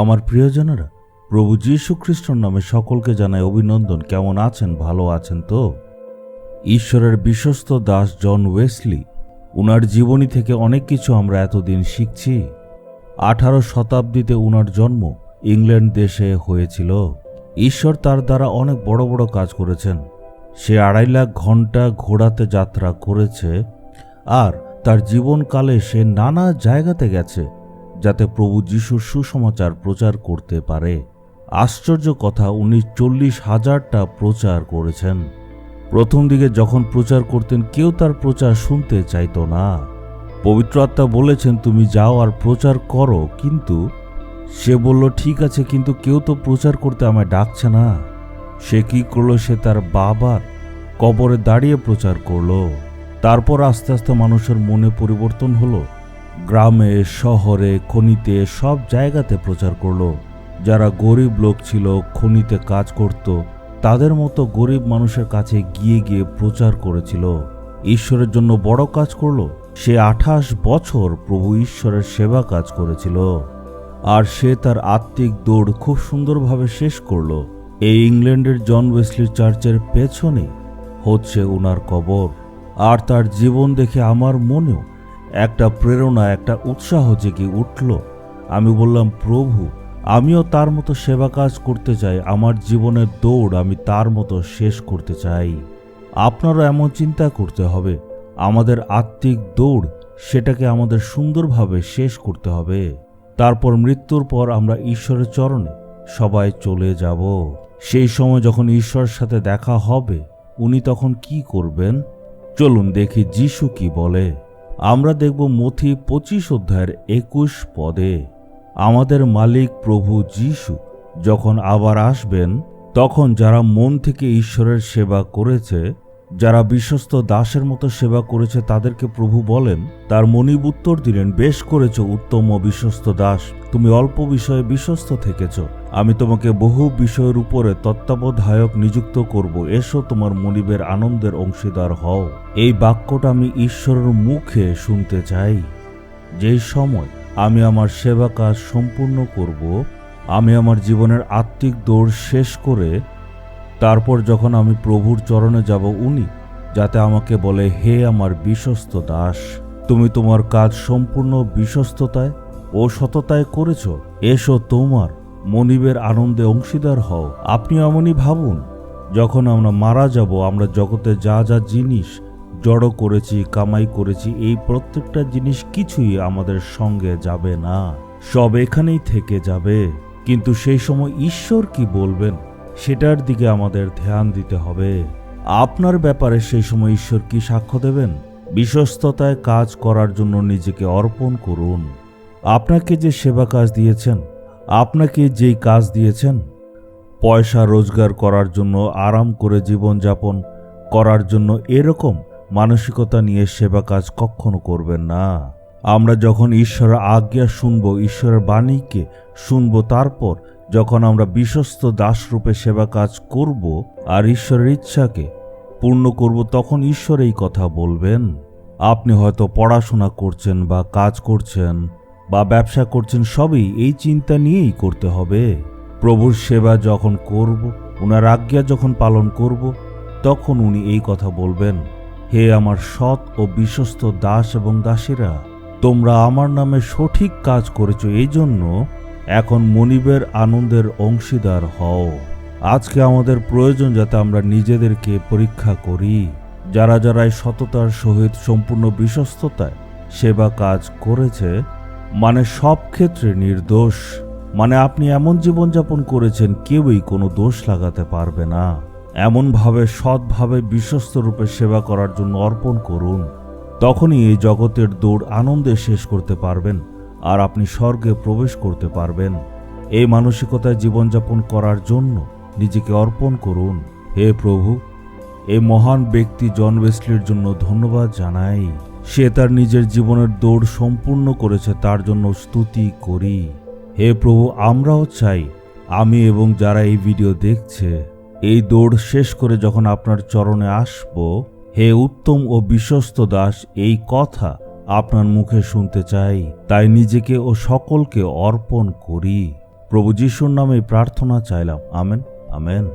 আমার প্রিয়জনেরা, প্রভু যীশু খ্রিস্টর নামে সকলকে জানাই অভিনন্দন। কেমন আছেন? ভালো আছেন তো? ঈশ্বরের বিশ্বস্ত দাস জন ওয়েসলি, উনার জীবনী থেকে অনেক কিছু আমরা এতদিন শিখছি। আঠারো শতাব্দীতে উনার জন্ম ইংল্যান্ড দেশে হয়েছিল। ঈশ্বর তার দ্বারা অনেক বড় বড় কাজ করেছেন। সে আড়াই লাখ ঘণ্টা ঘোড়াতে যাত্রা করেছে আর তার জীবনকালে সে নানা জায়গাতে গেছে। যাতে প্রভু যিশুর সুসমাচার প্রচার করতে পারে। আশ্চর্য কথা, উনি চল্লিশ হাজারটা প্রচার করেছেন। প্রথম দিকে যখন প্রচার করতেন, কেউ তার প্রচার শুনতে চাইতো না। পবিত্র আত্মা বলেছেন, তুমি যাও আর প্রচার করো। কিন্তু সে বলল, ঠিক আছে, কিন্তু কেউ তো প্রচার করতে আমায় ডাকছে না। সে কি করল? সে তার বাবার কবরে দাঁড়িয়ে প্রচার করল। তারপর আস্তে আস্তে মানুষের মনে পরিবর্তন হলো। গ্রামে, শহরে, খনিতে সব জায়গাতে প্রচার করল। যারা গরিব লোক ছিল, খনিতে কাজ করত, তাদের মতো গরিব মানুষের কাছে গিয়ে গিয়ে প্রচার করেছিল। ঈশ্বরের জন্য বড় কাজ করল। সে আঠাশ বছর প্রভু ঈশ্বরের সেবা কাজ করেছিল। আর সে তার আত্মিক দৌড় খুব সুন্দরভাবে শেষ করল। এই ইংল্যান্ডের জন ওয়েসলি চার্চের পেছনে হচ্ছে উনার কবর। আর তার জীবন দেখে আমার মনেও একটা প্রেরণা, একটা উৎসাহ জেগে উঠল। আমি বললাম, প্রভু, আমিও তার মতো সেবা কাজ করতে চাই। আমার জীবনের দৌড় আমি তার মতো শেষ করতে চাই। আপনারও এমন চিন্তা করতে হবে। আমাদের আত্মিক দৌড়, সেটাকে আমাদের সুন্দরভাবে শেষ করতে হবে। তারপর মৃত্যুর পর আমরা ঈশ্বরের চরণে সবাই চলে যাব। সেই সময় যখন ঈশ্বরের সাথে দেখা হবে, উনি তখন কি করবেন? চলুন দেখি, যিশু কি বলে। আমরা দেখব মথি পঁচিশ অধ্যায়ের একুশ পদে, আমাদের মালিক প্রভু যিশু যখন আবার আসবেন, তখন যারা মন থেকে ঈশ্বরের সেবা করেছে, যারা বিশ্বস্ত দাসের মতো সেবা করেছে তাদেরকে প্রভু বলেন, তার মনিব উত্তর দিলেন, বেশ করেছ, উত্তম ও বিশ্বস্ত দাস, তুমি অল্প বিষয়ে বিশ্বস্ত থেকেছ। আমি তোমাকে বহু বিষয়ের উপরে তত্ত্বাবধায়ক নিযুক্ত করব। এসো তোমার মনিবের আনন্দের অংশীদার হও। এই বাক্যটা আমি ঈশ্বরের মুখে শুনতে চাই। যেই সময় আমি আমার সেবা কাজ সম্পূর্ণ করব, আমি আমার জীবনের আত্মিক দৌড় শেষ করে, তারপর যখন আমি প্রভুর চরণে যাব উনি, যাতে আমাকে বলে, হে আমার বিশ্বস্ত দাস তুমি তোমার কাজ সম্পূর্ণ বিশ্বস্ততায় ও সততায় করেছ। এসো তোমার মনিবের আনন্দে অংশীদার হও। আপনি এমনই ভাবুন, যখন আমরা মারা যাব, আমরা জগতে যা যা জিনিস জড়ো করেছি, কামাই করেছি, এই প্রত্যেকটা জিনিস কিছুই আমাদের সঙ্গে যাবে না। সব এখানেই থেকে যাবে। কিন্তু সেই সময় ঈশ্বর কি বলবেন, সেটার দিকে আমাদের ধ্যান দিতে হবে। আপনার ব্যাপারে সেই সময় ঈশ্বর কি সাক্ষ্য দেবেন? বিশ্বস্ততায় কাজ করার জন্য নিজেকে অর্পণ করুন। আপনাকে যে সেবা কাজ দিয়েছেন আপনাকে যেই কাজ দিয়েছেন, পয়সা রোজগার করার জন্য, আরাম করে জীবনযাপন করার জন্য এরকম মানসিকতা নিয়ে সেবা কাজ কখনো করবেন না। আমরা যখন ঈশ্বরের আজ্ঞা শুনব, ঈশ্বরের বাণীকে শুনব, তারপর যখন আমরা বিশ্বস্ত দাসরূপে সেবা কাজ করব আর ঈশ্বরের ইচ্ছাকে পূর্ণ করব, তখন ঈশ্বর এই কথা বলবেন। আপনি হয়তো পড়াশোনা করছেন বা কাজ করছেন বা ব্যবসা করছেন সবই এই চিন্তা নিয়েই করতে হবে। প্রভুর সেবা যখন করব ওনার আজ্ঞা যখন পালন করব, তখন উনি এই কথা বলবেন, হে আমার সৎ ও বিশ্বস্ত দাস এবং দাসীরা, তোমরা আমার নামে সঠিক কাজ করেছ, এই জন্য এখন মনিবের আনন্দের অংশীদার হও। আজকে আমাদের প্রয়োজন যাতে আমরা নিজেদেরকে পরীক্ষা করি। যারা যারা এই সততার সহিত সম্পূর্ণ বিশ্বস্ততায় সেবা কাজ করেছে মানে সব ক্ষেত্রে নির্দোষ। মানে আপনি এমন জীবনযাপন করেছেন, কেউই কোনো দোষ লাগাতে পারবে না। এমনভাবে, সৎভাবে, বিশ্বস্ত রূপে সেবা করার জন্য অর্পণ করুন। তখনই এই জগতের দৌড় আনন্দে শেষ করতে পারবেন, আর আপনি স্বর্গে প্রবেশ করতে পারবেন। এই মানসিকতায় জীবনযাপন করার জন্য নিজেকে অর্পণ করুন। হে প্রভু, এই মহান ব্যক্তি জন ওয়েসলির জন্য ধন্যবাদ জানাই। সে তার নিজের জীবনের দৌড় সম্পূর্ণ করেছে, তার জন্য স্তুতি করি। হে প্রভু, আমরাও চাই, আমি এবং যারা এই ভিডিও দেখছে, এই দৌড় শেষ করে যখন আপনার চরণে আসব, হে উত্তম ও বিশ্বস্ত দাস, এই কথা আপনার মুখে শুনতে চাই, তাই নিজেকে ও সকলকে অর্পণ করি। প্রভু যিশুর নামে প্রার্থনা চাইলাম, আমেন আমেন।